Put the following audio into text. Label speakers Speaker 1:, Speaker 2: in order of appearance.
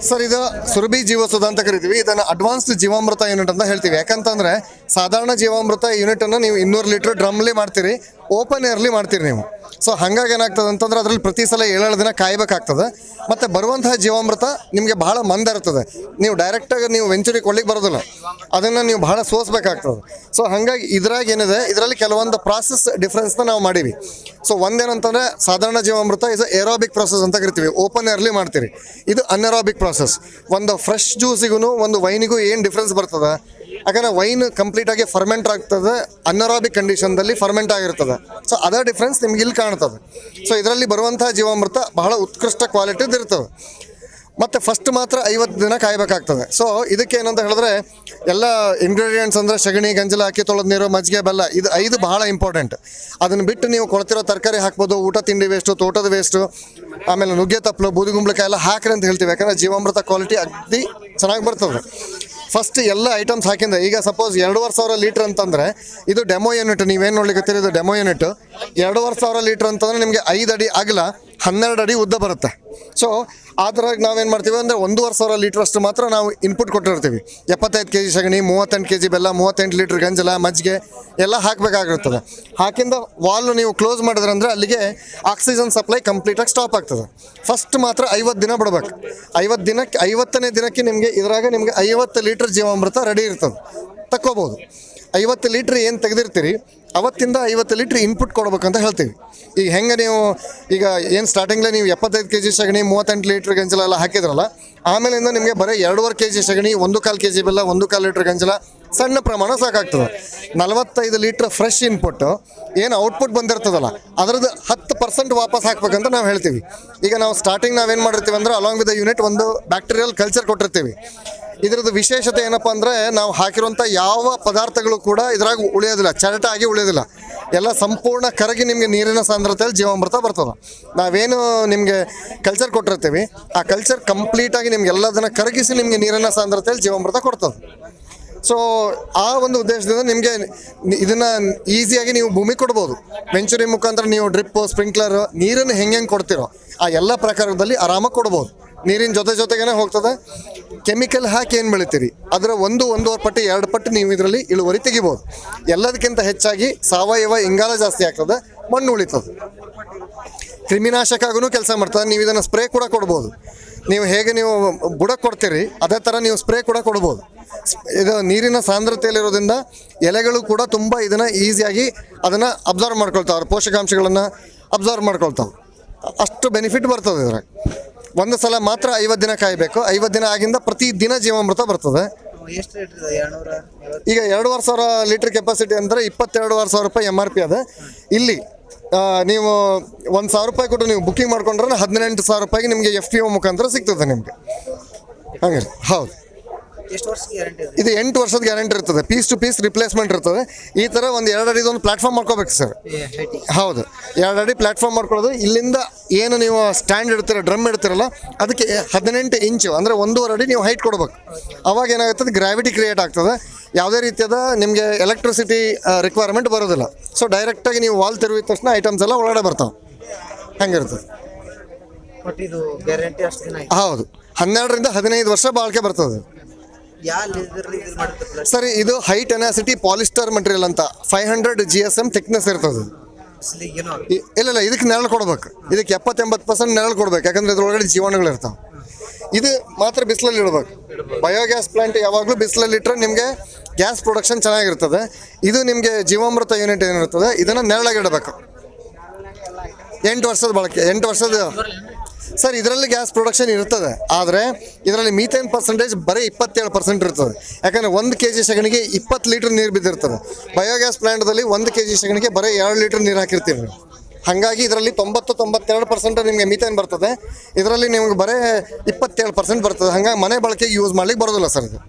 Speaker 1: Sir, ಇದು ಸುರಭಿ ಜೀವಸುಧ ಅಂತ ಕರಿತೀವಿ. ಇದನ್ನು ಅಡ್ವಾನ್ಸ್ಡ್ ಜೀವಾಮೃತ ಯೂನಿಟ್ ಅಂತ ಹೇಳ್ತೀವಿ. ಯಾಕಂತಂದ್ರೆ, ಸಾಧಾರಣ ಜೀವಾಮೃತ ಯೂನಿಟ್ ಅನ್ನು ನೀವು ಇನ್ನೂರು ಲೀಟರ್ ಡ್ರಮ್ಲಿ ಮಾಡ್ತೀರಿ. ಓಪನ್ ಏರ್ಲಿ ಮಾಡ್ತೀರಿ ನೀವು. ಸೊ ಹಂಗಾಗಿ ಏನಾಗ್ತದೆ ಅಂತಂದ್ರೆ ಅದ್ರಲ್ಲಿ ಪ್ರತಿ ಸಲ ಏಳೇಳು ದಿನ ಕಾಯ್ಬೇಕಾಗ್ತದೆ. ಮತ್ತೆ ಬರುವಂತಹ ಜೀವಾಮೃತ ನಿಮಗೆ ಬಹಳ ಮಂದ ಇರ್ತದೆ. ನೀವು ಡೈರೆಕ್ಟಾಗಿ ನೀವು ವೆಂಚುರಿ ಕೊಡ್ಲಿಕ್ಕೆ ಬರೋದಿಲ್ಲ. ಅದನ್ನ ನೀವು ಬಹಳ ಸೋಸ್ಬೇಕಾಗ್ತದೆ. ಸೊ ಹಂಗಾಗಿ ಇದ್ರಾಗ ಏನಿದೆ, ಇದರಲ್ಲಿ ಕೆಲವೊಂದು ಪ್ರಾಸೆಸ್ ಡಿಫ್ರೆನ್ಸ್ನ ನಾವು ಮಾಡೀವಿ. ಸೊ ಒಂದೇನಂತಂದ್ರೆ ಸಾಧಾರಣ ಜೀವಾಮೃತ ಇಸ್ ಏರೋಬಿಕ್ ಪ್ರಾಸೆಸ್ ಅಂತ ಕರಿತೀವಿ. ಓಪನ್ ಏರ್ಲಿ ಮಾಡ್ತೀರಿ. ಇದು ಅನ್ಎರೋಬಿಕ್ ಪ್ರಾಸೆಸ್ ಒಂದು ಫ್ರೆಶ್ ಜ್ಯೂಸಿಗೂ ಒಂದು ವೈನಿಗೂ ಏನು ಡಿಫ್ರೆನ್ಸ್ ಬರ್ತದೆ? ಯಾಕಂದ್ರೆ ವೈನ್ ಕಂಪ್ಲೀಟ್ ಆಗಿ ಫರ್ಮೆಂಟ್ ಆಗ್ತದೆ ಕಂಡೀಷನ್ ಕಂಡೀಷನ್ದಲ್ಲಿ ಫರ್ಮೆಂಟ್ ಆಗಿರ್ತದೆ. ಸೊ ಅದರ ಡಿಫ್ರೆನ್ಸ್ ನಿಮ್ಗೆ ಇಲ್ಲಿ ಕಾಣ್ತದೆ. ಸೊ ಇದರಲ್ಲಿ ಬರುವಂತಹ ಜೀವಾಮೃತ ಬಹಳ ಉತ್ಕೃಷ್ಟ ಕ್ವಾಲಿಟಿದು ಇರ್ತದೆ. ಮತ್ತು ಫಸ್ಟ್ ಮಾತ್ರ ಐವತ್ತು ದಿನ ಕಾಯಬೇಕಾಗ್ತದೆ. ಸೊ ಇದಕ್ಕೆ ಏನಂತ ಹೇಳಿದ್ರೆ, ಎಲ್ಲ ಇಂಗ್ರೀಡಿಯೆಂಟ್ಸ್ ಅಂದರೆ ಸಗಣಿ, ಗಂಜಲ, ಅಕ್ಕಿ, ತೊಳೆದ ನೀರು, ಮಜ್ಜಿಗೆ, ಬೆಲ್ಲ, ಇದು ಐದು ಬಹಳ ಇಂಪಾರ್ಟೆಂಟ್ ಅದನ್ನು ಬಿಟ್ಟು ನೀವು ಕೊಳ್ತಿರೋ ತರಕಾರಿ ಹಾಕ್ಬೋದು, ಊಟ, ತಿಂಡಿ ವೇಸ್ಟು ತೋಟದ ವೇಸ್ಟು ಆಮೇಲೆ ನುಗ್ಗೆ, ತಪ್ಪಲು ಬೂದಿಗುಂಬಳಕಾಯಿ ಎಲ್ಲ ಹಾಕ್ರಿ ಅಂತ ಹೇಳ್ತೀವಿ. ಯಾಕಂದ್ರೆ ಜೀವಾಮೃತ ಕ್ವಾಲಿಟಿ ಅಗದಿ ಚೆನ್ನಾಗಿ ಬರ್ತದೆ. ಫಸ್ಟ್ ಎಲ್ಲ ಐಟಮ್ಸ್ ಹಾಕಿಂದ ಈಗ ಸಪೋಸ್ ಎರಡೂವರೆ ಸಾವಿರ ಲೀಟ್ರ್ ಅಂತಂದ್ರೆ ಇದು ಡೆಮೋ ಯೂನಿಟ್ ನೀವೇನು ನೋಡ್ಲಿಕ್ಕೆ ಇದು ಡೆಮೋ ಯೂನಿಟ್ ಎರಡೂವರೆ ಸಾವಿರ ಲೀಟ್ರ್ ಅಂತಂದ್ರೆ ನಿಮಗೆ ಐದು ಅಡಿ ಅಗಲ. ಹನ್ನೆರಡು ಅಡಿ ಉದ್ದ ಬರುತ್ತೆ. ಸೊ ಅದ್ರಾಗ ನಾವೇನು ಮಾಡ್ತೀವಿ ಅಂದರೆ ಒಂದೂವರೆ ಸಾವಿರ ಲೀಟ್ರಷ್ಟು ಮಾತ್ರ ನಾವು ಇನ್ಪುಟ್ ಕೊಟ್ಟಿರ್ತೀವಿ. ಎಪ್ಪತ್ತೈದು ಕೆ ಜಿ ಸಗಣಿ, ಮೂವತ್ತೆಂಟು ಕೆ ಜಿ ಬೆಲ್ಲ, ಮೂವತ್ತೆಂಟು ಲೀಟ್ರ್ ಗಂಜಲ, ಮಜ್ಜಿಗೆ ಎಲ್ಲ ಹಾಕಬೇಕಾಗಿರ್ತದೆ. ಹಾಕಿಂದ ವಾಲ್ ನೀವು ಕ್ಲೋಸ್ ಮಾಡಿದ್ರಂದ್ರೆ ಅಲ್ಲಿಗೆ ಆಕ್ಸಿಜನ್ ಸಪ್ಲೈ ಕಂಪ್ಲೀಟಾಗಿ ಸ್ಟಾಪ್ ಆಗ್ತದೆ. ಫಸ್ಟ್ ಮಾತ್ರ ಐವತ್ತು ದಿನ ಬಿಡಬೇಕು. ಐವತ್ತು ದಿನಕ್ಕೆ, ಐವತ್ತನೇ ದಿನಕ್ಕೆ ನಿಮಗೆ ಇದರಾಗ ನಿಮಗೆ ಐವತ್ತು ಲೀಟ್ರ್ ಜೀವಾಮೃತ ರೆಡಿ ಇರ್ತದೆ. ತಕ್ಕೋಬೋದು. ಐವತ್ತು ಲೀಟ್ರ್ ಏನು ತೆಗೆದಿರ್ತೀರಿ, ಅವತ್ತಿಂದ ಐವತ್ತು ಲೀಟ್ರ್ ಇನ್ಪುಟ್ ಕೊಡ್ಬೇಕಂತ ಹೇಳ್ತೀವಿ. ಈಗ ಹೆಂಗೆ ನೀವು, ಈಗ ಏನು ಸ್ಟಾರ್ಟಿಂಗ್ಲೇ ನೀವು ಎಪ್ಪತ್ತೈದು ಕೆ ಜಿ ಸಗಣಿ, ಮೂವತ್ತೆಂಟು ಲೀಟ್ರ್ ಗಂಜಲ ಎಲ್ಲ ಹಾಕಿದ್ರಲ್ಲ, ಆಮೇಲಿಂದ ನಿಮಗೆ ಬರೀ ಎರಡೂವರೆ ಕೆ ಜಿ ಸಗಣಿ, ಒಂದು ಕಾಲು ಕೆ ಜಿ ಬೆಲ್ಲ, ಒಂದು ಕಾಲು ಲೀಟ್ರ್ ಗಂಜಲ ಸಣ್ಣ ಪ್ರಮಾಣ ಸಾಕಾಗ್ತದೆ. ನಲವತ್ತೈದು ಲೀಟ್ರ್ ಫ್ರೆಶ್ ಇನ್ಪುಟ್ ಏನು ಔಟ್ಪುಟ್ ಬಂದಿರ್ತದಲ್ಲ, ಅದರದ್ದು ಹತ್ತು ಪರ್ಸೆಂಟ್ ವಾಪಸ್ ಹಾಕ್ಬೇಕಂತ ನಾವು ಹೇಳ್ತೀವಿ. ಈಗ ನಾವು ಸ್ಟಾರ್ಟಿಂಗ್ ನಾವೇನು ಮಾಡಿರ್ತೀವಿ ಅಂದ್ರೆ ಅಲಾಂಗ್ ವಿತ್ ಯೂನಿಟ್ ಒಂದು ಬ್ಯಾಕ್ಟೀರಿಯಲ್ ಕಲ್ಚರ್ ಕೊಟ್ಟಿರ್ತೀವಿ. ಇದ್ರದ್ದು ವಿಶೇಷತೆ ಏನಪ್ಪ ಅಂದರೆ ನಾವು ಹಾಕಿರುವಂಥ ಯಾವ ಪದಾರ್ಥಗಳು ಕೂಡ ಇದ್ರಾಗ ಉಳಿಯೋದಿಲ್ಲ ಚರಟ ಆಗಿ ಉಳಿಯೋದಿಲ್ಲ. ಎಲ್ಲ ಸಂಪೂರ್ಣ ಕರಗಿ ನಿಮಗೆ ನೀರಿನ ಸಾಂದ್ರತೆಯಲ್ಲಿ ಜೀವಾಮೃತ ಬರ್ತದೆ. ನಾವೇನು ನಿಮಗೆ ಕಲ್ಚರ್ ಕೊಟ್ಟಿರ್ತೀವಿ, ಆ ಕಲ್ಚರ್ ಕಂಪ್ಲೀಟಾಗಿ ನಿಮ್ಗೆ ಎಲ್ಲದನ್ನ ಕರಗಿಸಿ ನಿಮಗೆ ನೀರಿನ ಸಾಂದ್ರತೆಯಲ್ಲಿ ಜೀವಾಮೃತ ಕೊಡ್ತದೆ. ಸೊ ಆ ಒಂದು ಉದ್ದೇಶದಿಂದ ನಿಮಗೆ ಇದನ್ನು ಈಸಿಯಾಗಿ ನೀವು ಭೂಮಿ ಕೊಡ್ಬೋದು. ವೆಂಚುರಿ ಮುಖಾಂತರ ನೀವು ಡ್ರಿಪ್ ಸ್ಪ್ರಿಂಕ್ಲರ್ ನೀರನ್ನು ಹೆಂಗೆ ಹೆಂಗೆ ಕೊಡ್ತೀರೋ, ಆ ಎಲ್ಲ ಪ್ರಕಾರದಲ್ಲಿ ಆರಾಮಾಗಿ ಕೊಡ್ಬೋದು. ನೀರಿನ ಜೊತೆ ಜೊತೆಗೇನೆ ಹೋಗ್ತದೆ. ಕೆಮಿಕಲ್ ಹಾಕಿ ಏನು ಬೆಳಿತೀರಿ? ಅದರ ಒಂದು, ಒಂದೂವರೆ ಪಟ್ಟು, ಎರಡು ಪಟ್ಟು ನೀವು ಇದರಲ್ಲಿ ಇಳುವರಿ ತೆಗಿಬೋದು. ಎಲ್ಲದಕ್ಕಿಂತ ಹೆಚ್ಚಾಗಿ ಸಾವಯವ ಇಂಗಾಲ ಜಾಸ್ತಿ ಆಗ್ತದೆ, ಮಣ್ಣು ಉಳಿತದೆ. ಕ್ರಿಮಿನಾಶಕ ಕೆಲಸ ಮಾಡ್ತದೆ ನೀವು ಇದನ್ನು ಸ್ಪ್ರೇ ಕೂಡ ಕೊಡ್ಬೋದು. ನೀವು ಹೇಗೆ ನೀವು ಬುಡ ಕೊಡ್ತೀರಿ, ಅದೇ ಥರ ನೀವು ಸ್ಪ್ರೇ ಕೂಡ ಕೊಡ್ಬೋದು. ಇದು ನೀರಿನ ಸಾಂದ್ರತೆಯಲ್ಲಿರೋದ್ರಿಂದ ಎಲೆಗಳು ಕೂಡ ತುಂಬ ಇದನ್ನು ಈಸಿಯಾಗಿ ಅದನ್ನು ಅಬ್ಸರ್ವ್ ಮಾಡ್ಕೊಳ್ತಾವೆ ಪೋಷಕಾಂಶಗಳನ್ನು ಅಬ್ಸರ್ವ್ ಮಾಡ್ಕೊಳ್ತಾವೆ. ಅಷ್ಟು ಬೆನಿಫಿಟ್ ಬರ್ತದೆ ಇದ್ರಾಗ. ಒಂದು ಸಲ ಮಾತ್ರ ಐವತ್ತು ದಿನ ಕಾಯಬೇಕು. ಐವತ್ತು ದಿನ ಆಗಿಂದ ಪ್ರತಿ ದಿನ ಜೀವಾಮೃತ ಬರ್ತದೆ.
Speaker 2: ಎಷ್ಟು ರೇಟ್ ಇದೆ? ಎರಡ್ನೂರ ಐವತ್ತು?
Speaker 1: ಈಗ ಎರಡೂವರೆ ಸಾವಿರ ಲೀಟ್ರ್ ಕೆಪಾಸಿಟಿ ಅಂದರೆ ಇಪ್ಪತ್ತೆರಡುವರೆ ಸಾವಿರ ರೂಪಾಯಿ ಎಂ ಆರ್ ಪಿ ಅದ. ಇಲ್ಲಿ ಆ, ನೀವು ಒಂದು ಸಾವಿರ ರೂಪಾಯಿ ಕೊಟ್ಟು ನೀವು ಬುಕ್ಕಿಂಗ್ ಮಾಡ್ಕೊಂಡ್ರೆ ಹದಿನೆಂಟು ಸಾವಿರ ರೂಪಾಯಿಗೆ ನಿಮಗೆ ಎಫ್ ಪಿ ಒ ಮುಖಾಂತರ ಸಿಗ್ತದೆ ನಿಮಗೆ. ಹಂಗೆ ಹೌದು.
Speaker 2: ಇದೆ?
Speaker 1: ಎಂಟು ವರ್ಷದ ಗ್ಯಾರಂಟಿ ಇರ್ತದೆ. ಪೀಸ್ ಟು ಪೀಸ್ ರಿಪ್ಲೇಸ್ಮೆಂಟ್ ಇರ್ತದೆ. ಈ ಥರ ಒಂದು ಎರಡು ಅಡಿದು ಒಂದು ಪ್ಲಾಟ್ಫಾರ್ಮ್ ಮಾಡ್ಕೋಬೇಕು ಸರ್. ಹೌದು. ಎರಡು ಅಡಿ ಪ್ಲಾಟ್ಫಾರ್ಮ್ ಮಾಡ್ಕೊಳ್ಳೋದು. ಇಲ್ಲಿಂದ ಏನು ನೀವು ಸ್ಟ್ಯಾಂಡ್ ಇಡ್ತೀರ ಡ್ರಮ್ ಇಡ್ತೀರಲ್ಲ ಅದಕ್ಕೆ ಹದಿನೆಂಟು ಇಂಚು ಅಂದರೆ ಒಂದೂವರೆ ಅಡಿ ನೀವು ಹೈಟ್ ಕೊಡ್ಬೇಕು. ಅವಾಗ ಏನಾಗುತ್ತದೆ ಗ್ರಾವಿಟಿ ಕ್ರಿಯೇಟ್ ಆಗ್ತದೆ. ಯಾವುದೇ ರೀತಿಯಾದ ನಿಮಗೆ ಎಲೆಕ್ಟ್ರಿಸಿಟಿ ರಿಕ್ವೈರ್ಮೆಂಟ್ ಬರೋದಿಲ್ಲ. ಸೊ ಡೈರೆಕ್ಟಾಗಿ ನೀವು ವಾಲ್ ತೆರವಿದ ತಕ್ಷಣ ಐಟಮ್ಸ್ ಎಲ್ಲ ಒಳಗಡೆ ಬರ್ತಾವೆ. ಹಂಗಿರ್ತದೆ ಹೌದು. ಹನ್ನೆರಡರಿಂದ ಹದಿನೈದು ವರ್ಷ ಬಾಳಿಕೆ ಬರ್ತದೆ
Speaker 2: ಯಾವ ಇದ್ರಲ್ಲಿ ಇದು ಮಾಡುತ್ತೆ
Speaker 1: ಸರಿ ಇದು ಹೈ ಟೆನಾಸಿಟಿ ಪಾಲಿಸ್ಟರ್ ಮಟೀರಿಯಲ್ ಅಂತ. Five hundred G S M thickness ಇರ್ತದೆ. ಇಲ್ಲ ಇಲ್ಲ ಇದಕ್ಕೆ ನೆರಳು ಕೊಡ್ಬೇಕು. ಇದಕ್ಕೆ ಎಪ್ಪತ್ತೆಂಬತ್ತು ಪರ್ಸೆಂಟ್ ನೆರಳು ಕೊಡ್ಬೇಕು. ಯಾಕಂದ್ರೆ ಇದ್ರೊಳಗಡೆ ಜೀವಾಣುಗಳು ಇರ್ತಾವೆ. ಇದು ಮಾತ್ರ ಬಿಸಿಲಲ್ಲಿ ಇಡಬೇಕು. ಬಯೋಗ್ಯಾಸ್ ಪ್ಲಾಂಟ್ ಯಾವಾಗಲೂ ಬಿಸಿಲಲ್ಲಿ ಇಟ್ಟರೆ ನಿಮಗೆ ಗ್ಯಾಸ್ ಪ್ರೊಡಕ್ಷನ್ ಚೆನ್ನಾಗಿರ್ತದೆ. ಇದು ನಿಮಗೆ ಜೀವಾಮೃತ ಯೂನಿಟ್ ಏನಿರ್ತದೆ ಇದನ್ನು ನೆರಳಾಗಿ ಇಡಬೇಕು. ಎಂಟು ವರ್ಷದ ಬಳಕೆ ಎಂಟು ವರ್ಷದ ಸರ್, ಇದರಲ್ಲಿ ಗ್ಯಾಸ್ ಪ್ರೊಡಕ್ಷನ್ ಇರ್ತದೆ. ಆದರೆ ಇದರಲ್ಲಿ ಮೀಥೇನ್ ಪರ್ಸೆಂಟೇಜ್ ಬರೀ ಇಪ್ಪತ್ತೇಳು ಪರ್ಸೆಂಟ್ ಇರ್ತದೆ. ಯಾಕಂದರೆ ಒಂದು ಕೆ ಜಿ ಸಗಣಿಗೆ ಇಪ್ಪತ್ತು ಲೀಟ್ರ್ ನೀರು ಬಿದ್ದಿರ್ತದೆ. ಬಯೋಗ್ಯಾಸ್ ಪ್ಲಾಂಟ್ದಲ್ಲಿ ಒಂದು ಕೆ ಜಿ ಸಗಣಿಗೆ ಬರೀ ಎರಡು ಲೀಟ್ರ್ ನೀರು ಹಾಕಿರ್ತೀವಿ. ಹಾಗಾಗಿ ಇದರಲ್ಲಿ ತೊಂಬತ್ತು, ತೊಂಬತ್ತೆರಡು ಪರ್ಸೆಂಟ್ ನಿಮಗೆ ಮೀಥೇನ್ ಬರ್ತದೆ. ಇದರಲ್ಲಿ ನಿಮ್ಗೆ ಬರೀ ಇಪ್ಪತ್ತೇಳು ಪರ್ಸೆಂಟ್ ಬರ್ತದೆ. ಹಂಗಾಗಿ ಮನೆ ಬಳಕೆಗೆ ಯೂಸ್ ಮಾಡ್ಲಿಕ್ಕೆ ಬರೋದಿಲ್ಲ ಸರ್ ಇದು.